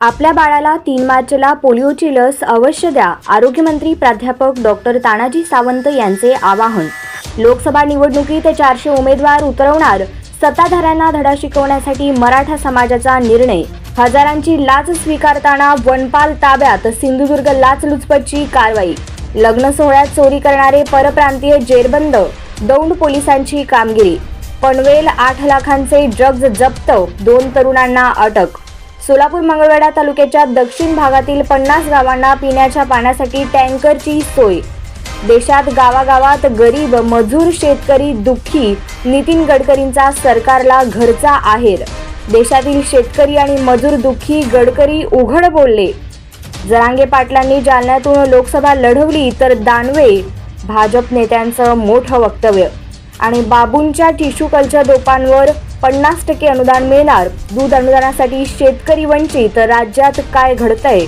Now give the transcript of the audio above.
आपल्या बाळाला तीन मार्चला पोलिओची लस अवश्य द्या आरोग्यमंत्री प्राध्यापक डॉक्टर तानाजी सावंत यांचे आवाहन. लोकसभा निवडणुकीत चारशे उमेदवार उतरवणार सत्ताधाऱ्यांना धडा शिकवण्यासाठी मराठा समाजाचा निर्णय. हजारांची लाच स्वीकारताना वनपाल ताब्यात सिंधुदुर्ग लाचलुचपतची कारवाई. लग्न सोहळ्यात चोरी करणारे परप्रांतीय जेरबंद दौंड पोलिसांची कामगिरी. पनवेल आठ लाखांचे ड्रग्ज जप्त दोन तरुणांना अटक सोलापूर मंगळवेढा तालुक्याच्या दक्षिण भागातील पन्नास गावांना पिण्याच्या पाण्यासाठी टँकरची सोय. देशात गावागावात गरीब मजूर शेतकरी दुःखी नितीन गडकरींचा सरकारला घरचा आहेर. देशातील शेतकरी आणि मजूर दुःखी गडकरी उघड बोलले. जरांगे पाटलांनी जालन्यातून लोकसभा लढवली तर दानवे भाजप नेत्यांचं मोठं वक्तव्य. आणि बाबूंच्या टिश्यू कल्चर दोपांवर पन्नास टक्के अनुदान मिळणार. दूध अनुदानासाठी शेतकरी वंचित. राज्यात काय घडतंय?